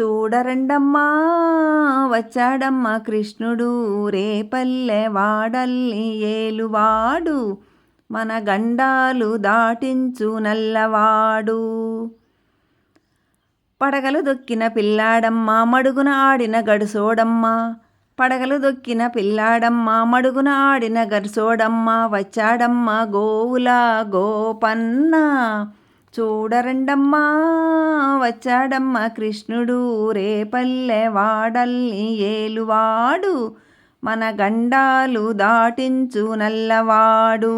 చూడరండమ్మా వచ్చాడమ్మా కృష్ణుడు రేపల్లె వాడల్లి ఏలువాడు మన గండాలు దాటించు నల్లవాడు. పడగలు దొక్కిన పిల్లాడమ్మ మడుగున ఆడిన గడుసోడమ్మ. పడగలు దొక్కిన పిల్లాడమ్మ మడుగున ఆడిన గడుసోడమ్మ వచ్చాడమ్మ గోవుల గోపన్న. చూడరండమ్మా వచ్చాడమ్మా కృష్ణుడు రేపల్లె వాడల్ని ఏలువాడు మన గండాలు దాటించు నల్లవాడు.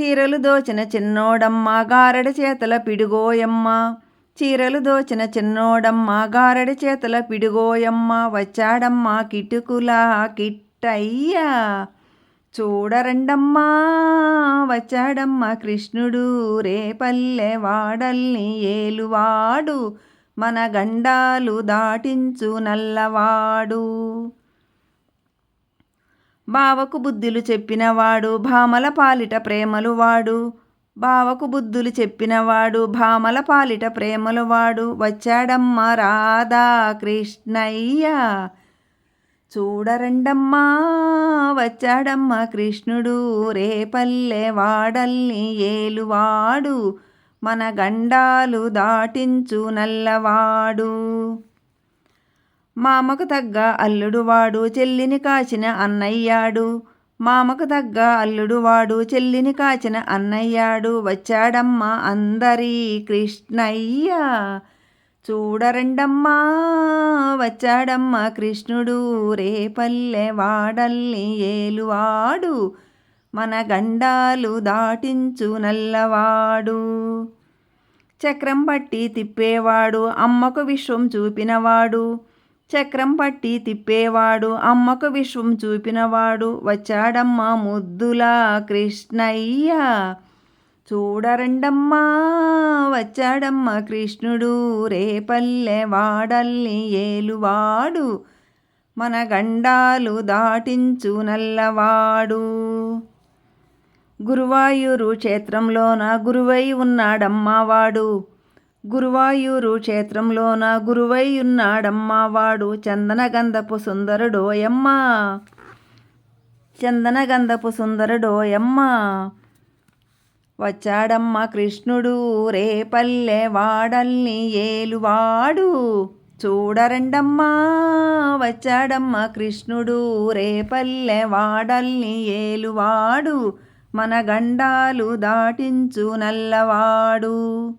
చీరలు దోచిన చిన్నోడమ్మ గారడ చేతల పిడుగోయమ్మ. చీరలు దోచిన చిన్నోడమ్మ గారడ చేతల పిడుగోయమ్మ. వచ్చాడమ్మా కిటుకులా కిట్టయ్యా. చూడరండమ్మా వచ్చాడమ్మా కృష్ణుడు రేపల్లె వాడల్ని ఏలువాడు మన గండాలు దాటించు నల్లవాడు. బావకు బుద్ధులు చెప్పినవాడు భామల పాలిట ప్రేమలు వాడు బావకు బుద్ధులు చెప్పినవాడు భామల పాలిట ప్రేమలు వాడు వచ్చాడమ్మ రాధా కృష్ణయ్య చూడరండమ్మా వచ్చాడమ్మా కృష్ణుడు రేపల్లె వాడల్ని ఏలువాడు మన గండాలు దాటించు నల్లవాడు. మామకు తగ్గ అల్లుడు వాడు చెల్లిని కాచిన అన్నయ్యాడు. మామకు తగ్గ అల్లుడు వాడు చెల్లిని కాచిన అన్నయ్యాడు. వచ్చాడమ్మా అందరి కృష్ణయ్య. చూడరండమ్మా వచ్చాడమ్మా కృష్ణుడు రేపల్లె వాడల్ని ఏలువాడు మన గండాలు దాటించు నల్లవాడు. చక్రం పట్టి తిప్పేవాడు అమ్మకు విశ్వం చూపినవాడు. చక్రం పట్టి తిప్పేవాడు అమ్మకు విశ్వం చూపినవాడు. వచ్చాడమ్మా ముద్దులా కృష్ణయ్య. చూడరండమ్మా వచ్చాడమ్మా కృష్ణుడు రేపల్లె వాడల్లి ఏలువాడు మన గండాలు దాటించు నల్లవాడు. గురువాయూరు క్షేత్రంలోన గురువై ఉన్నాడమ్మవాడు గురువాయూరు క్షేత్రంలోన గురువై ఉన్నాడమ్మవాడు చందనగంధపు సుందరుడోయమ్మ చందనగంధపు సుందరుడోయమ్మ వచ్చాడమ్మ కృష్ణుడు రేపల్లె వాడల్ని ఏలువాడు. చూడరండమ్మా వచ్చాడమ్మ కృష్ణుడు రేపల్లె వాడల్ని ఏలువాడు. మన గండాలు దాటించు నల్లవాడు.